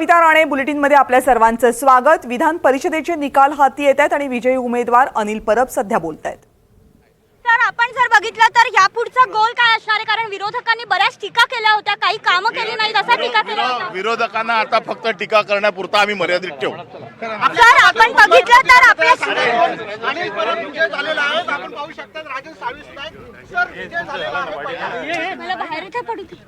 कविता राणे बुलेटिनमध्ये आपल्या सर्वांचं स्वागत. विधान परिषदेचे निकाल हाती येत आहेत आणि विजयी उमेदवार अनिल परब सध्या बोलत आहेत तर आपण जर बघितलं तर यापुढचा गोल काय असणार आहे? कारण विरोधकांनी बऱ्याच टीका केल्या होत्या. काही कामं केली नाहीत असा टीका केला होता. विरोधकांना आता फक्त टीका करण्यापुरता आम्ही मर्यादित ठेवू. जर आपण बघितलं तर आपल्या अनिल परब विजय झालेला आहे आपण पाहू शकता राजन. सर विजय झालेला आहे. मला बाहेर इथे पडू दे.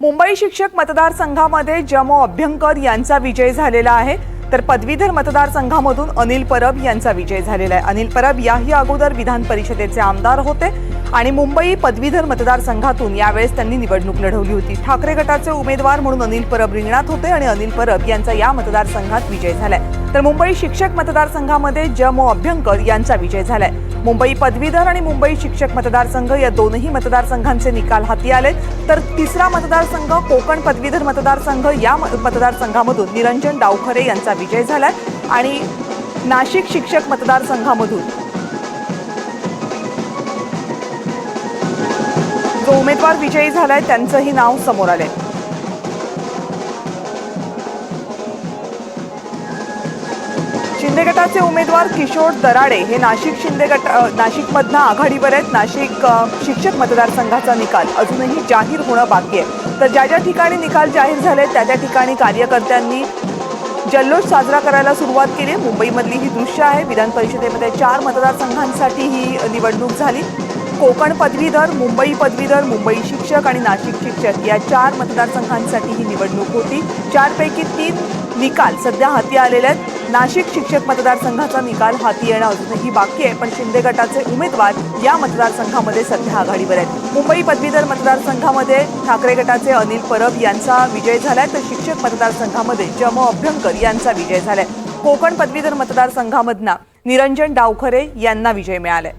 मुंबई शिक्षक मतदारसंघामध्ये जमो अभ्यंकर यांचा विजय झालेला आहे. तर पदवीधर मतदारसंघामधून अनिल परब यांचा विजय झालेला आहे. अनिल परब याही अगोदर विधान परिषदेचे आमदार होते आणि मुंबई पदवीधर मतदारसंघातून यावेळेस त्यांनी निवडणूक लढवली होती. ठाकरे गटाचे उमेदवार म्हणून अनिल परब रिंगणात होते आणि अनिल परब यांचा या मतदारसंघात विजय झालाय. तर मुंबई शिक्षक मतदारसंघामध्ये जमो अभ्यंकर यांचा विजय झालाय. मुंबई पदवीधर आणि मुंबई शिक्षक मतदारसंघ या दोनही मतदारसंघांचे निकाल हाती आले तर तिसरा मतदारसंघ कोकण पदवीधर मतदारसंघ या मतदारसंघामधून निरंजन डावखरे यांचा विजय झालाय आणि नाशिक शिक्षक मतदारसंघामधून. जो उमेदवार विजयी झालाय त्यांचंही नाव समोर आलंय. शिंदे गटाचे उमेदवार किशोर दराडे हे नाशिक शिंदे गट नाशिकमधनं आघाडीवर आहेत. नाशिक शिक्षक मतदारसंघाचा निकाल अजूनही जाहीर होणं बाकी आहे. तर ज्या ज्या ठिकाणी निकाल जाहीर झाले त्या त्या ठिकाणी कार्यकर्त्यांनी जल्लोष साजरा करायला सुरुवात केली. आहे. मुंबईमधली ही दृश्य आहे. विधान परिषदेमध्ये चार मतदारसंघांसाठी ही निवडणूक झाली. कोकण पदवीधर मुंबई पदवीधर मुंबई शिक्षक आणि नाशिक शिक्षक या चार मतदारसंघांसाठी ही निवडणूक होती. चारपैकी तीन निकाल सध्या हाती आलेले आहेत. नाशिक शिक्षक मतदारसंघाचा निकाल हाती येणं अजूनही बाकी आहे पण शिंदे गटाचे उमेदवार या मतदारसंघामध्ये सध्या आघाडीवर आहेत. मुंबई पदवीधर मतदारसंघामध्ये ठाकरे गटाचे अनिल परब यांचा विजय झालाय तर शिक्षक मतदारसंघामध्ये जमो अभ्यंकर यांचा विजय झालाय. कोकण पदवीधर मतदारसंघामधना निरंजन डावखरे यांना विजय मिळालाय.